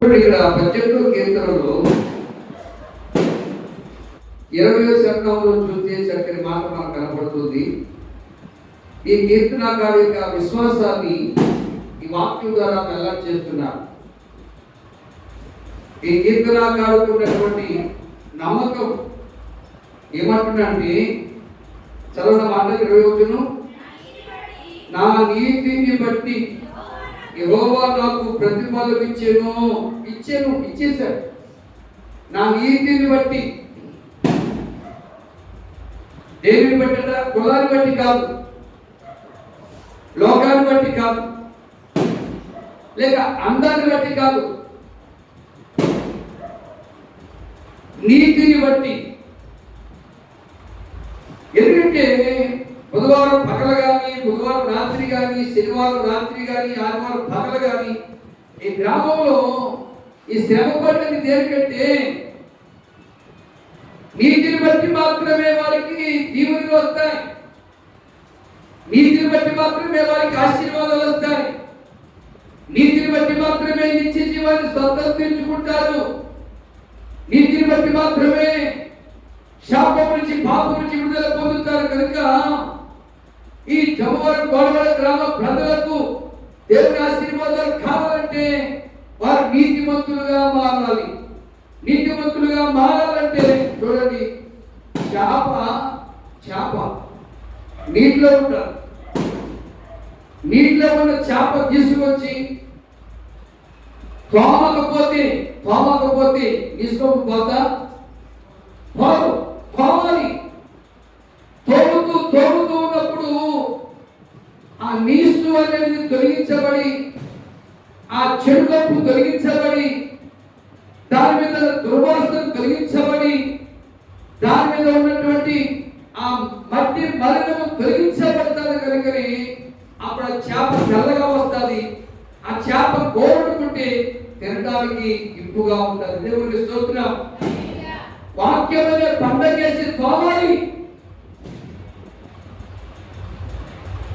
ఇప్పుడు ఇక్కడ పద్దెనిమిదో కీర్తనలో ఇరవై శతకంలో చూస్తే చక్కని మాట మనకు కనపడుతుంది. ఈ కీర్తనాకారు యొక్క విశ్వాసాన్ని ఈ వాక్యం ద్వారా వెల్లడి చేస్తున్నారు. ఈ కీర్తనాకారుకు ఉన్నటువంటి నమ్మకం ఏమంటున్నాడంటే చదవడం మాట ఇరవై వచ్చును నా నీతిని బట్టి యహోవా నాకు ప్రతిఫలం ఇచ్చెను ఇచ్చేను ఇచ్చేశాడు. నా నీతిని బట్టి. దేవిని బట్టి కులాన్ని బట్టి కాదు. లోకాన్ని బట్టి కాదు. లేక అందాన్ని బట్టి కాదు. నీతిని బట్టి. ఎందుకంటే బుధవారం పగల బుధవారం రాత్రి కానీ శనివారం రాత్రి కానీ ఆదివారం పగలు కానీ ఈ గ్రామంలో ఈ శ్రమ పడ్డది దేనికంటే నీతిని బట్టి మాత్రమే వారికి దీవులు వస్తాయి. నీతిని బట్టి మాత్రమే వారికి ఆశీర్వాదాలు వస్తాయి. నీతిని బట్టి మాత్రమే నిత్య జీవాన్ని స్వతంత్రించుకుంటారు నీతిని బట్టి మాత్రమే శాపం నుంచి పాపం నుంచి విడుదల పొందుతారు. కనుక ఈ జమవరం గోడవడ గ్రామ ప్రజలకు దేవుని ఆశీర్వాదాలు కావాలంటే వారు నీతిమంతులుగా మారాలి. నీతిమంతులుగా మారాలంటే చూడండి చేప చేప. నీటిలో ఉంటారు నీటిలో ఉన్న చేప తీసుకొచ్చి తోమకపోతే తోమకపోతే తీసుకోకపోతా పోదు పోవాలి. తోముతూ తోముతూ నీసు అనేది తొలగించబడి ఆ చెడుకప్పు తొలగించబడి దాని మీద దుర్వాసన తొలగించబడి దాని మీద ఉన్నటువంటి ఆ మట్టి మలినము తొలగించబడతాది కనుకని అప్పుడు ఆ చేప తెల్లగా వస్తుంది. ఆ చేప కోరుకుంటే తినడానికి ఇంపుగా ఉంటుంది. దేవునికి స్తోత్రం. వాక్యమనే పండగేసి తోవాలి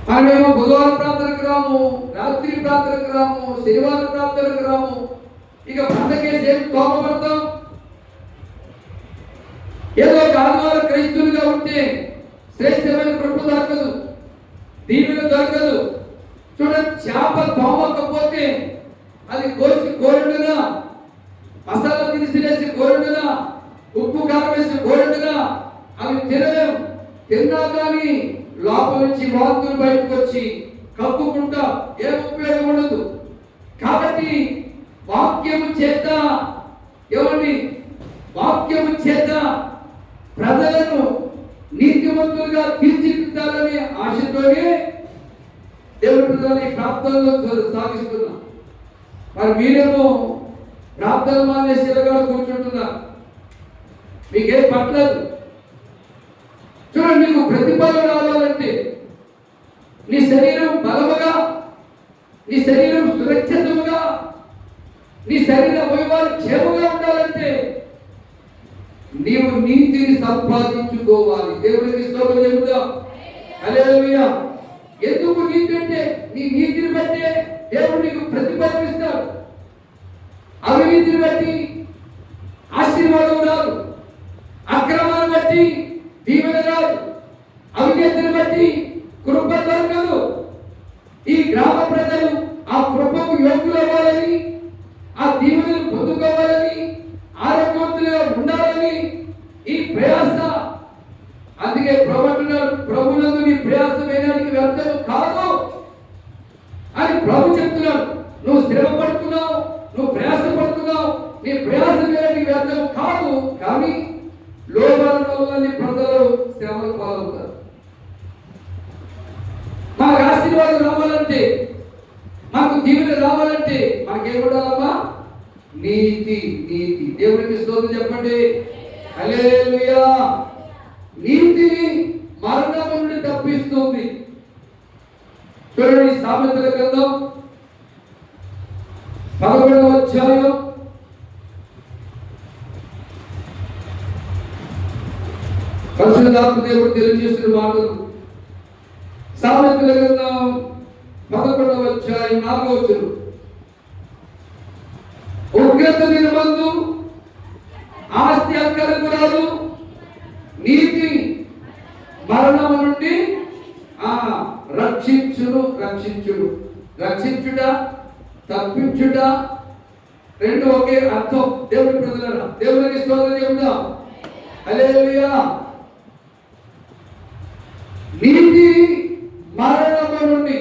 మనమేమో బుధవారం ప్రార్థనకు రాము రాత్రి ప్రార్థనకు రాము శనివారం ప్రార్థనకు రాము. ఇక పండగేసి ఏం కోపపడతాం ఏదో ఒక ఆదివారం క్రైస్తులుగా ఉంటే శ్రేష్టమైన కృప దొరకదు దీవెన దొరకదు. చూడండి చేప తోమకపోతే అది కోసి కోరుడుగా మసాలా దినుసులేసి కోరుడుగా ఉప్పు కారం వేసి కోరుడుగా అవి తినలేం. తిన్నా కానీ లోపల నుంచి వాంతులు బయటకు వచ్చి కప్పుకుంటా ఏం ఉపయోగం ఉండదు. కాబట్టి వాక్యము చేత ఏమండి? వాక్యము చేత ప్రజలను నీతిమంతులుగా తీర్చిదిద్దాలనే ఆశతోనే దేవుడి ప్రజలని ప్రార్థనలో సాగిస్తున్నాం. మరి మీరేమో ప్రార్థన మానే ఎలాగో కూర్చుంటున్నారు. మీకేం పట్టలేదు. చూడండి నీకు ప్రతిఫలం రావాలంటే నీ శరీరం బలముగా నీ శరీరం సురక్షితముగా నీ శరీర అవయవాలు క్షేమంగా ఉండాలంటే నీవు నీతిని సంపాదించుకోవాలి. దేవుడికి స్తోత్రం చెబుదాం హల్లెలూయా. ఎందుకు నీతి అంటే నీ నీతిని బట్టే దేవుడు నీకు ప్రతిఫలం ఇస్తాడు. అవినీతిని బట్టి ఆశీర్వాదం రాదు. అక్రమాన్ని బట్టి దీవెన రాదు అవినీతిని బట్టి కృప దొరకదు ఈ గ్రామ ప్రజలు ఆ కృపకు యోగ్యులవ్వాలని ఆ దీవెనలు పొందుకోవాలని ఆరోగ్యవంతులుగా ఉండాలని ఈ ప్రయాస. అందుకే ప్రభుత్వం ప్రభునందు నీ ప్రయాస వేయడానికి వ్యర్థం కాదు. అని ప్రభు చెప్తున్నాడు. నువ్వు శ్రమ పడుతున్నావు నువ్వు ప్రయాస పడుతున్నావు నీ ప్రయాస వేయడానికి వ్యర్థం కాదు. కానీ లోపాల వల్ల నీ ఆశీర్వాదం రావాలంటే మాకు దీవెన రావాలంటే మనకేం ఉండాలమ్మా నీతి నీతి. దేవునికి స్తోత్రం చెప్పండి. హల్లెలూయా. నీతి మరణం నుండి తప్పిస్తుంది. చూడండి సామెతల గ్రంథం. పదకొండవ అధ్యాయం. పరిశుద్ధాత్మ దేవుడు తెలియజేస్తున్న మాటలు. సామెతల గ్రంథం. పదకొండవ అధ్యాయం నాలుగవ వచ్చిన ఉగ్రత నిర్బంధు ఆస్తి అక్కరకురాలు నీతి మరణము నుండి ఆ రక్షించును రక్షించుడు రక్షించుట తప్పించుట రెండు ఒకే అర్థం. దేవుడి ప్రజలరా దేవుడికి స్తోత్రం చెబుదాం. అలేలుయా నీతి మరణము నుండి